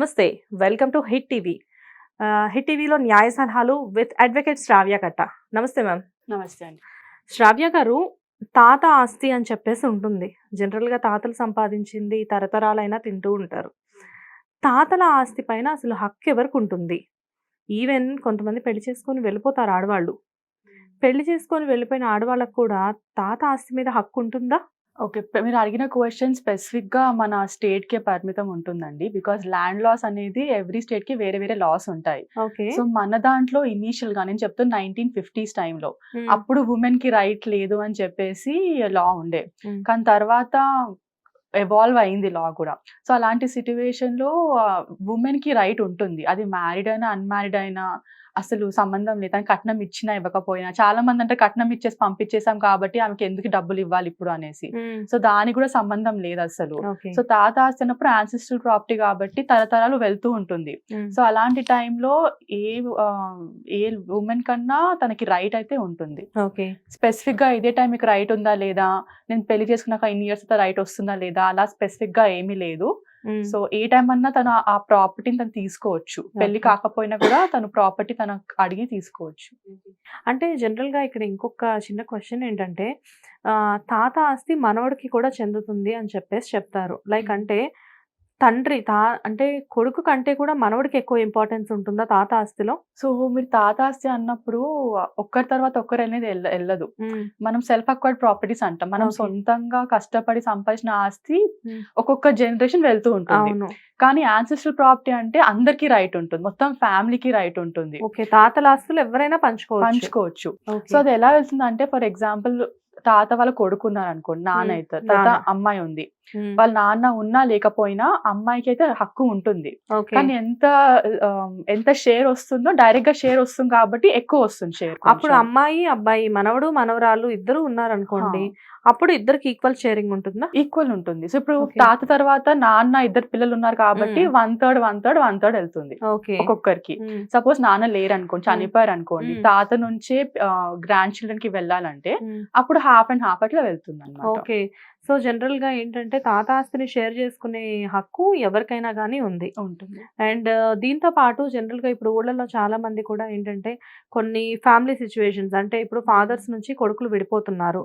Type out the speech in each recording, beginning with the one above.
నమస్తే welcome to hit TV. Hit టీవీలో న్యాయ సలహాలు విత్ అడ్వకేట్ శ్రావ్య కట్ట. నమస్తే మ్యామ్. నమస్తే అండి. శ్రావ్య గారు తాత ఆస్తి అని చెప్పేసి ఉంటుంది. జనరల్గా తాతలు సంపాదించింది తరతరాలైనా తింటూ ఉంటారు. తాతల ఆస్తి పైన అసలు హక్కు ఎవరికి ఉంటుంది? ఈవెన్ కొంతమంది పెళ్ళి చేసుకొని వెళ్ళిపోతారు ఆడవాళ్ళు. పెళ్ళి చేసుకొని వెళ్ళిపోయిన ఆడవాళ్ళకు కూడా తాత ఆస్తి మీద హక్కు ఉంటుందా? ఓకే. మీరు అడిగిన క్వశ్చన్ స్పెసిఫిక్గా మన స్టేట్కి పరిమితం ఉంటుందండి. బికాస్ ల్యాండ్ లాస్ అనేది ఎవ్రీ స్టేట్కి వేరే వేరే లాస్ ఉంటాయి. ఓకే. సో మన దాంట్లో ఇనీషియల్గా నేను చెప్తాను నైన్టీన్ ఫిఫ్టీస్ టైంలో అప్పుడు ఉమెన్కి రైట్ లేదు అని చెప్పేసి లా ఉండే. కానీ తర్వాత ఎవాల్వ్ అయింది లా కూడా. సో అలాంటి సిచ్యువేషన్లో ఉమెన్కి రైట్ ఉంటుంది. అది మ్యారీడ్ అయినా అన్మ్యారీడ్ అయినా అసలు సంబంధం లేదు. అని కట్నం ఇచ్చినా ఇవ్వకపోయినా. చాలా మంది అంటే కట్నం ఇచ్చేసి పంపించేసాం కాబట్టి ఆమెకి ఎందుకు డబ్బులు ఇవ్వాలి ఇప్పుడు అనేసి. సో దానికి కూడా సంబంధం లేదు అసలు. సో తాత ఆస్తి అన్నప్పుడు ప్రాపర్టీ కాబట్టి తరతరాలు వెళ్తూ ఉంటుంది. సో అలాంటి టైంలో ఏ ఏ ఉమెన్ కన్నా తనకి రైట్ అయితే ఉంటుంది. ఓకే. స్పెసిఫిక్గా ఇదే టైం మీకు రైట్ ఉందా లేదా? నేను పెళ్ళి చేసుకున్నాక ఇన్ని ఇయర్స్ రైట్ వస్తుందా లేదా? అలా స్పెసిఫిక్గా ఏమీ లేదు. సో ఏ టైం అన్నా తను ఆ ప్రాపర్టీని తను తీసుకోవచ్చు. పెళ్ళి. కాకపోయినా కూడా తను ప్రాపర్టీ తన అడిగి తీసుకోవచ్చు. అంటే జనరల్గా ఇక్కడ ఇంకొక చిన్న క్వశ్చన్ ఏంటంటే ఆ, తాత ఆస్తి మనవడికి కూడా చెందుతుంది అని చెప్పేసి చెప్తారు. లైక్ అంటే తండ్రి తా అంటే కొడుకు కంటే కూడా మనవడికి ఎక్కువ ఇంపార్టెన్స్ ఉంటుందా తాత ఆస్తిలో? సో మీరు తాత ఆస్తి అన్నప్పుడు ఒక్కరి తర్వాత ఒక్కరు అనేది వెళ్ళ- వెళ్ళదు. మనం సెల్ఫ్ అక్వైర్డ్ ప్రాపర్టీస్ అంటాం. మనం. సొంతంగా కష్టపడి సంపాదించిన ఆస్తి. ఒక్కొక్క జనరేషన్ వెళ్తూ ఉంటుంది. కానీ యాన్సిస్ట్రల్ ప్రాపర్టీ అంటే అందరికి రైట్ ఉంటుంది. మొత్తం ఫ్యామిలీకి రైట్ ఉంటుంది. ఓకే. తాతల ఆస్తులు ఎవరైనా పంచుకోవచ్చు. పంచుకోవచ్చు. సో అది ఎలా వెళ్తుంది అంటే ఫర్ ఎగ్జాంపుల్ తాత వాళ్ళ కొడుకున్నారు అనుకోండి నాన్న. నాన్న. అమ్మాయి ఉంది. వాళ్ళ నాన్న ఉన్నా లేకపోయినా అమ్మాయికి అయితే హక్కు ఉంటుంది. కానీ ఎంత ఎంత షేర్ వస్తుందో డైరెక్ట్గా షేర్ వస్తుంది కాబట్టి ఎక్కువ వస్తుంది షేర్ అప్పుడు అమ్మాయి అబ్బాయి మనవడు మనవరాలు ఇద్దరు ఉన్నారనుకోండి అప్పుడు ఇద్దరికి ఈక్వల్ షేరింగ్ ఉంటుందా? ఈక్వల్ ఉంటుంది. సో ఇప్పుడు. తాత తర్వాత నాన్న ఇద్దరు పిల్లలు ఉన్నారు కాబట్టి. One third one third one third వెళ్తుంది ఒక్కొక్కరికి. సపోజ్ నాన్న లేరు అనుకోండి చనిపోయారు అనుకోండి. తాత నుంచే గ్రాండ్ చిల్డ్రన్కి వెళ్ళాలంటే. అప్పుడు హాఫ్ అండ్ హాఫ్ అట్లా వెళ్తుంది ఓకే. సో జనరల్గా ఏంటంటే తాత ఆస్తిని షేర్ చేసుకునే హక్కు ఎవరికైనా కానీ ఉంది. ఉంటుంది. అండ్ దీంతో పాటు జనరల్గా ఇప్పుడు ఊళ్ళలో చాలా మంది కూడా ఏంటంటే కొన్ని ఫ్యామిలీ సిచ్యువేషన్స్ అంటే ఇప్పుడు ఫాదర్స్ నుంచి కొడుకులు విడిపోతున్నారు.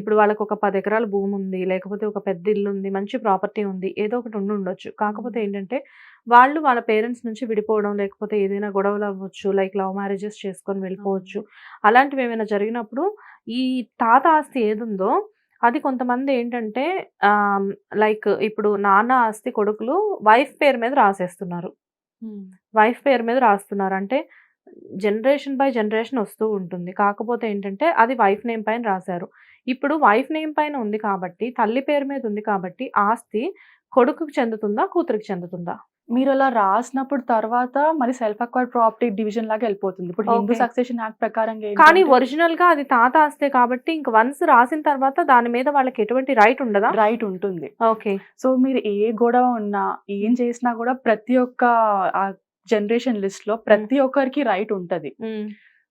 ఇప్పుడు వాళ్ళకి ఒక పది ఎకరాల భూమి ఉంది లేకపోతే ఒక పెద్ద ఇల్లు ఉంది మంచి ప్రాపర్టీ ఉంది ఏదో ఒకటి ఉండి ఉండొచ్చు. కాకపోతే ఏంటంటే వాళ్ళు వాళ్ళ పేరెంట్స్ నుంచి విడిపోవడం లేకపోతే ఏదైనా గొడవలు అవ్వచ్చు లైక్ లవ్ మ్యారేజెస్ చేసుకొని వెళ్ళిపోవచ్చు. అలాంటివి ఏమైనా జరిగినప్పుడు ఈ తాత ఆస్తి ఏదుందో అది కొంతమంది ఏంటంటే లైక్ ఇప్పుడు నాన్న ఆస్తి కొడుకులు వైఫ్ పేరు మీద రాసేస్తున్నారు. వైఫ్ పేరు మీద రాస్తున్నారు. అంటే జనరేషన్ బై జనరేషన్ వస్తూ ఉంటుంది. కాకపోతే ఏంటంటే అది వైఫ్ నేమ్ పైన రాశారు. ఇప్పుడు వైఫ్ నేమ్ పైన ఉంది కాబట్టి తల్లి పేరు మీద ఉంది కాబట్టి ఆస్తి కొడుకుకి చెందుతుందా కూతురికి చెందుతుందా? మీరు అలా రాసినప్పుడు తర్వాత మరి సెల్ఫ్ అక్వైర్డ్ ప్రాపర్టీ డివిజన్ లాగా వెళ్ళిపోతుంది. ఇప్పుడు హిందూ. సక్సెషన్ యాక్ట్ ప్రకారం కానీ ఒరిజినల్గా అది తాత ఆస్తే కాబట్టి ఇంక వన్స్ రాసిన తర్వాత దాని మీద వాళ్ళకి ఎటువంటి రైట్ ఉండదా? రైట్ ఉంటుంది. ఓకే సో మీరు ఏ గొడవ ఉన్నా ఏం చేసినా కూడా ప్రతి ఒక్క జనరేషన్ లిస్ట్లో ప్రతి ఒక్కరికి రైట్ ఉంటది.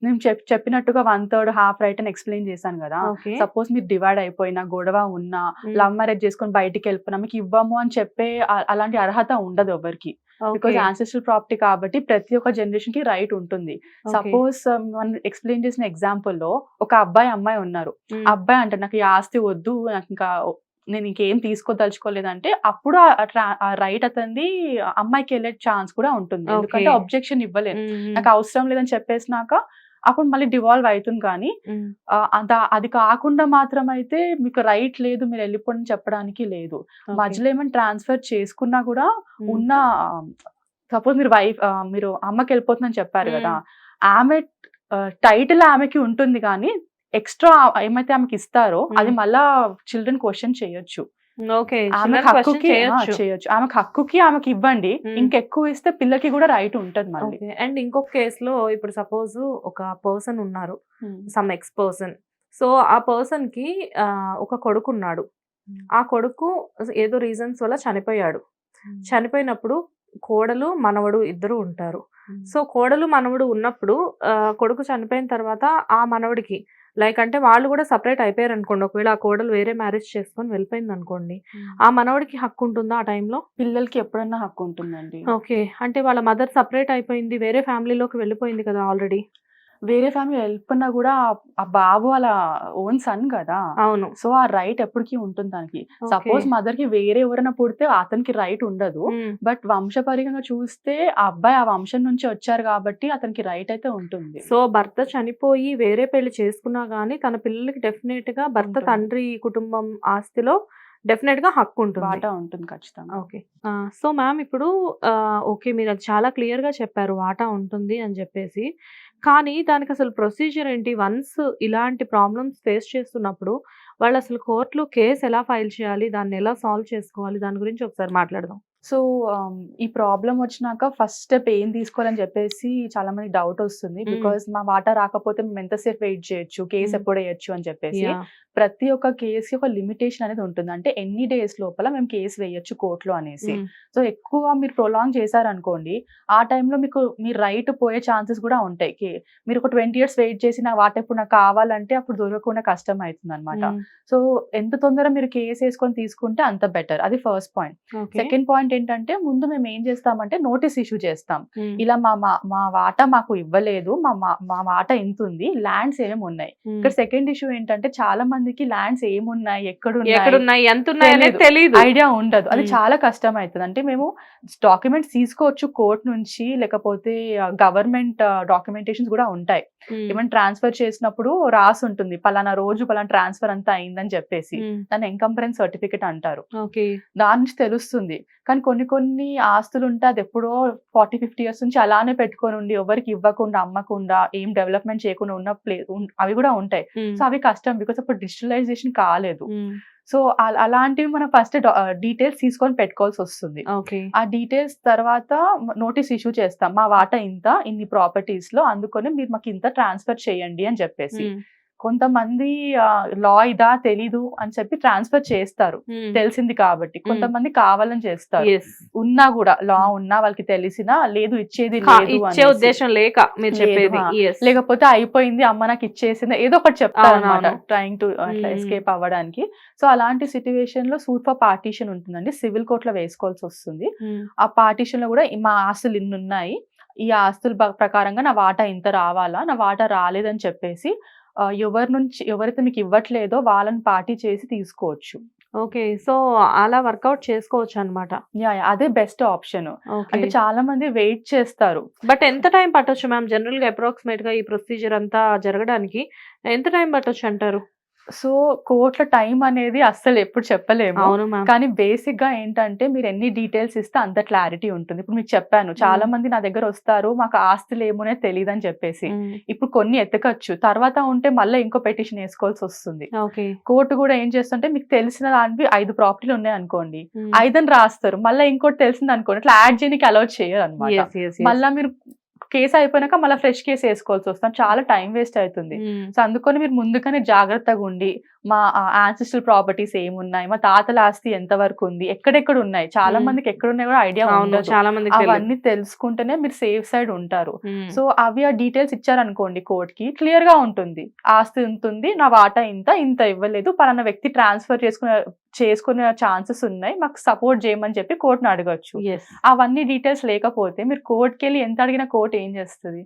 నేను చెప్ చెప్పినట్టుగా వన్ థర్డ్ హాఫ్ రైట్ అని ఎక్స్ప్లెయిన్ చేశాను కదా. సపోజ్ మీరు డివైడ్ అయిపోయినా గొడవ ఉన్నా లవ్ మ్యారేజ్ చేసుకొని బయటికి వెళ్ళిపోయినా మీకు ఇవ్వము అని చెప్పే అలాంటి అర్హత ఉండదు ఎవరికి. బికాజ్ యాన్సెస్ట్రల్ ప్రాపర్టీ కాబట్టి ప్రతి ఒక్క జనరేషన్కి రైట్ ఉంటుంది. సపోజ్ మనం ఎక్స్ప్లెయిన్ చేసిన ఎగ్జాంపుల్లో ఒక అబ్బాయి అమ్మాయి ఉన్నారు. అబ్బాయి అంటే నాకు ఈ ఆస్తి వద్దు నాకు ఇంకా నేను ఇంకేం తీసుకోదలుచుకోలేదంటే అప్పుడు ఆ రైట్ అతనిది అమ్మాయికి వెళ్ళే ఛాన్స్ కూడా ఉంటుంది. ఎందుకంటే అబ్జెక్షన్ ఇవ్వలేదు. నాకు అవసరం లేదని చెప్పేసినాక అప్పుడు మళ్ళీ డివాల్వ్ అవుతుంది కానీ అద- కాకుండా మాత్రం అయితే మీకు రైట్ లేదు మీరు వెళ్ళిపోండి చెప్పడానికి లేదు. మధ్యలో ఏమైనా ట్రాన్స్ఫర్ చేసుకున్నా కూడా ఉన్న సపోజ్ మీరు వైఫ్ మీరు అమ్మకి వెళ్ళిపోతుందని చెప్పారు కదా ఆమె టైటిల్ ఆమెకి ఉంటుంది కానీ ఎక్స్ట్రా ఏమైతే ఆమెకి ఇస్తారో అది. మళ్ళా చిల్డ్రన్ క్వశ్చన్ చేయొచ్చు. ఆమె హక్కుకి చేయొచ్చు. ఆమెకు హక్కుకి ఆమెకి ఇవ్వండి. ఇంకెక్కువ ఇస్తే పిల్లకి కూడా రైట్ ఉంటది మళ్ళీ. అండ్ ఇంకొక కేసులో ఇప్పుడు సపోజ్ ఒక పర్సన్ ఉన్నారు. Some X person. సో ఆ పర్సన్కి ఒక కొడుకు ఉన్నాడు ఆ కొడుకు ఏదో రీజన్స్ వల్ల చనిపోయాడు. చనిపోయినప్పుడు కోడలు మనవడు ఇద్దరు ఉంటారు. సో కోడలు మనవడు ఉన్నప్పుడు కొడుకు చనిపోయిన తర్వాత ఆ మనవడికి లైక్ అంటే వాళ్ళు కూడా సపరేట్ అయిపోయారు అనుకోండి. ఒకవేళ ఆ కోడలు వేరే మ్యారేజ్ చేసుకొని వెళ్ళిపోయింది అనుకోండి. ఆ మనవడికి హక్కు ఉంటుందా ఆ టైంలో పిల్లలకి ఎప్పుడైనా హక్కు ఉంటుందండి. ఓకే అంటే వాళ్ళ మదర్ సపరేట్ అయిపోయింది వేరే ఫ్యామిలీలోకి వెళ్ళిపోయింది కదా ఆల్రెడీ వేరే ఫ్యామిలీ వెళ్ళిపోయినా కూడా ఆ- బాబు వాళ్ళ ఓన్ సన్ కదా అవును సో ఆ రైట్ ఎప్పటికీ ఉంటుంది దానికి. సపోజ్ మదర్కి వేరే ఎవరైనా పుడితే అతనికి రైట్ ఉండదు. బట్ వంశపరంగా చూస్తే ఆ అబ్బాయి ఆ వంశం నుంచి వచ్చారు కాబట్టి అతనికి రైట్ అయితే ఉంటుంది సో భర్త చనిపోయి వేరే పెళ్ళి చేసుకున్నా గానీ తన పిల్లలకి డెఫినెట్గా భర్త. తండ్రి కుటుంబం ఆస్తిలో డెఫినెట్గా హక్కు ఉంటుంది. వాటా ఉంటుంది ఖచ్చితంగా. ఓకే. సో మ్యామ్ ఇప్పుడు ఓకే మీరు అది చాలా క్లియర్గా చెప్పారు వాటా ఉంటుంది అని చెప్పేసి. కానీ దానికి అసలు ప్రొసీజర్ ఏంటి? వన్స్ ఇలాంటి ప్రాబ్లమ్స్ ఫేస్ చేస్తున్నప్పుడు వాళ్ళు అసలు కోర్టులో కేసు ఎలా ఫైల్ చేయాలి? దాన్ని ఎలా సాల్వ్ చేసుకోవాలి? దాని గురించి ఒకసారి మాట్లాడదాం. సో ఈ ప్రాబ్లం వచ్చినాక ఫస్ట్ స్టెప్ ఏం తీసుకోవాలని చెప్పేసి చాలా మంది డౌట్ వస్తుంది. బికాస్ మా వాటా రాకపోతే మేము ఎంతసేపు వెయిట్ చేయొచ్చు కేసు. ఎప్పుడు వేయచ్చు అని చెప్పేసి. ప్రతి ఒక్క కేసు ఒక లిమిటేషన్ అనేది ఉంటుంది అంటే ఎన్ని డేస్ లోపల మేము కేసు వేయొచ్చు కోర్టులో అనేసి. సో ఎక్కువ మీరు ప్రొలాంగ్ చేశారనుకోండి ఆ టైంలో మీకు మీ రైట్ పోయే ఛాన్సెస్ కూడా ఉంటాయి మీరు ఒక ట్వంటీ ఇయర్స్ వెయిట్ చేసి నా వాట ఎప్పుడు నాకు కావాలంటే అప్పుడు దొరకకుండా కష్టం అవుతుంది అనమాట. సో ఎంత తొందర మీరు కేసు వేసుకొని తీసుకుంటే అంత బెటర్ అది ఫస్ట్ పాయింట్. సెకండ్ పాయింట్ ఏంటంటే ముందు మేము ఏం చేస్తామంటే నోటీస్ ఇష్యూ చేస్తాం. ఇలా మా మా- మా వాటా మాకు ఇవ్వలేదు మా మా- వాటా ఇంత ఉంది ల్యాండ్స్ ఏమేమి ఉన్నాయి. ఇక్కడ సెకండ్ ఇష్యూ ఏంటంటే చాలా మందికి ల్యాండ్స్ ఏమున్నాయి ఎక్కడ ఎక్కడున్నాయి ఎంత ఉన్నాయి. తెలియదు ఐడియా ఉండదు అది. చాలా కష్టం అవుతుంది అంటే మేము డాక్యుమెంట్స్ తీసుకోవచ్చు కోర్ట్ నుంచి లేకపోతే గవర్నమెంట్ డాక్యుమెంటేషన్స్ కూడా ఉంటాయి ఏమైనా ట్రాన్స్ఫర్ చేసినప్పుడు రాసి ఉంటుంది పలానా రోజు పలానా ట్రాన్స్ఫర్ అంతా అయిందని చెప్పేసి. దాన్ని ఎంకంపరెన్స్ సర్టిఫికేట్ అంటారు. దాని నుంచి తెలుస్తుంది. కానీ కొన్ని కొన్ని ఆస్తులు ఉంటే అది ఎప్పుడో ఫార్టీ ఫిఫ్టీ ఇయర్స్ నుంచి అలానే పెట్టుకొని ఉండి ఎవరికి ఇవ్వకుండా అమ్మకుండా ఏం డెవలప్మెంట్ చేయకుండా ఉన్న ప్లే అవి కూడా ఉంటాయి. సో అవి కష్టం. బికాస్ అప్పుడు డిజిటలైజేషన్ కాలేదు. సో అల- అలాంటివి మనం ఫస్ట్ డీటెయిల్స్ తీసుకొని పెట్టుకోవాల్సి వస్తుంది. ఆ డీటెయిల్స్ తర్వాత నోటీస్ ఇష్యూ చేస్తాం. మా వాటా ఇంత ఇన్ని ప్రాపర్టీస్లో అందుకొని మీరు మాకు ఇంత ట్రాన్స్ఫర్ చేయండి అని చెప్పేసి. కొంతమంది లా ఇదా తెలీదు అని చెప్పి ట్రాన్స్ఫర్ చేస్తారు. తెలిసింది కాబట్టి కొంతమంది కావాలని చేస్తారు. ఉన్నా కూడా లా ఉన్నా వాళ్ళకి తెలిసినా లేదు ఇచ్చేది ఇచ్చే. ఉద్దేశం లేక మీరు చెప్పేది. లేకపోతే అయిపోయింది అమ్మ నాకు ఇచ్చేసింది ఏదో ఒకటి చెప్తారు అనమాట. ట్రైంగ్ టు అట్లా. ఎస్కేప్ అవ్వడానికి సో అలాంటి సిచ్యువేషన్లో సూట్ ఫర్ పార్టీషన్ ఉంటుందండి సివిల్ కోర్ట్లో వేసుకోవాల్సి వస్తుంది. ఆ పార్టీషన్లో కూడా మా ఆస్తులు ఇన్ని ఉన్నాయి ఈ ఆస్తుల ప్రకారంగా నా వాటా ఇంత రావాలా నా వాటా రాలేదని చెప్పేసి ఎవరి నుంచి ఎవరైతే మీకు ఇవ్వట్లేదో వాళ్ళని పార్టీ చేసి తీసుకోవచ్చు. ఓకే సో అలా వర్కౌట్ చేసుకోవచ్చు అనమాట యా అదే బెస్ట్ ఆప్షన్. అంటే చాలా మంది వెయిట్ చేస్తారు. బట్ ఎంత టైం పట్టొచ్చు మ్యామ్? జనరల్గా అప్రాక్సిమేట్గా ఈ ప్రొసీజర్ అంతా జరగడానికి ఎంత టైం పట్టొచ్చు అంటారు? సో కోర్టుల టైం అనేది అస్సలు ఎప్పుడు చెప్పలేము. కానీ బేసిక్గా ఏంటంటే మీరు ఎన్ని డీటెయిల్స్ ఇస్తే అంత క్లారిటీ ఉంటుంది. ఇప్పుడు మీకు చెప్పాను చాలా మంది నా దగ్గర వస్తారు మాకు ఆస్తులు ఏమోనే తెలియదు అని చెప్పేసి ఇప్పుడు కొన్ని ఎత్తకచ్చు తర్వాత ఉంటే మళ్ళీ ఇంకో పెటిషన్ వేసుకోవాల్సి వస్తుంది. కోర్టు కూడా ఏం చేస్తుంటే మీకు తెలిసిన దానివి ఐదు ప్రాపర్టీలు ఉన్నాయి అనుకోండి. ఐదని రాస్తారు మళ్ళీ ఇంకోటి తెలిసింది అనుకోండి అట్లా యాడ్ చేయడానికి అలౌ చేయరు అనమాట మళ్ళీ మీరు కేసు అయిపోయినాక మళ్ళీ ఫ్రెష్ కేసు వేసుకోవాల్సి వస్తుంది. చాలా టైం వేస్ట్ అవుతుంది. సో అందుకని మీరు ముందుగానే జాగ్రత్తగా ఉండి మా ఆన్సిస్టల్ ప్రాపర్టీస్ ఏమున్నాయి మా తాతల ఆస్తి ఎంత వరకు ఉంది ఎక్కడెక్కడ ఉన్నాయి చాలా. మందికి ఎక్కడ ఉన్నాయి కూడా ఐడియా ఉండదు చాలా తెలియదు అవన్నీ తెలుసుకుంటేనే మీరు సేఫ్ సైడ్ ఉంటారు. సో అవి ఆ డీటెయిల్స్ ఇచ్చారనుకోండి కోర్ట్కి క్లియర్గా ఉంటుంది ఆస్తి ఉంది నా వాటా ఇంత ఇంత ఇవ్వలేదు పలానా వ్యక్తి ట్రాన్స్ఫర్ చేసుకునే చేసుకునే ఛాన్సెస్ ఉన్నాయి మాకు సపోర్ట్ చేయమని చెప్పి కోర్టును అడగచ్చు. అవన్నీ డీటెయిల్స్ లేకపోతే మీరు కోర్టుకి వెళ్ళి ఎంత అడిగినా కోర్టు ఏం చేస్తుంది.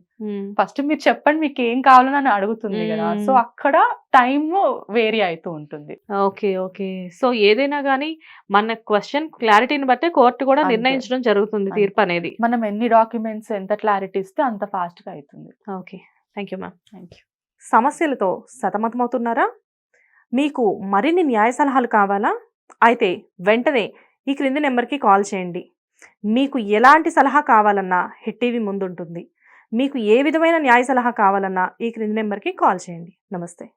ఫస్ట్ మీరు చెప్పండి మీకు ఏం కావాలని అని అడుగుతుంది కదా. సో అక్కడ టైం వేరీ అవుతూ ఉంటుంది. Okay okay. సో ఏదైనా కానీ మన క్వశ్చన్ క్లారిటీని బట్టే కోర్టు కూడా. నిర్ణయించడం జరుగుతుంది. తీర్పు అనేది. మనం ఎన్ని డాక్యుమెంట్స్ ఎంత క్లారిటీ ఇస్తే అంత ఫాస్ట్గా అవుతుంది okay. Thank you ma'am. Thank you. సమస్యలతో సతమతమవుతున్నారా? మీకు మరిన్ని న్యాయ సలహాలు కావాలా? అయితే వెంటనే ఈ క్రింది నెంబర్కి కాల్ చేయండి. మీకు ఎలాంటి సలహా కావాలన్నా హిట్ టీవీ ముందుంటుంది. మీకు ఏ విధమైన న్యాయ సలహా కావాలన్నా ఈ క్రింది నెంబర్కి కాల్ చేయండి. నమస్తే.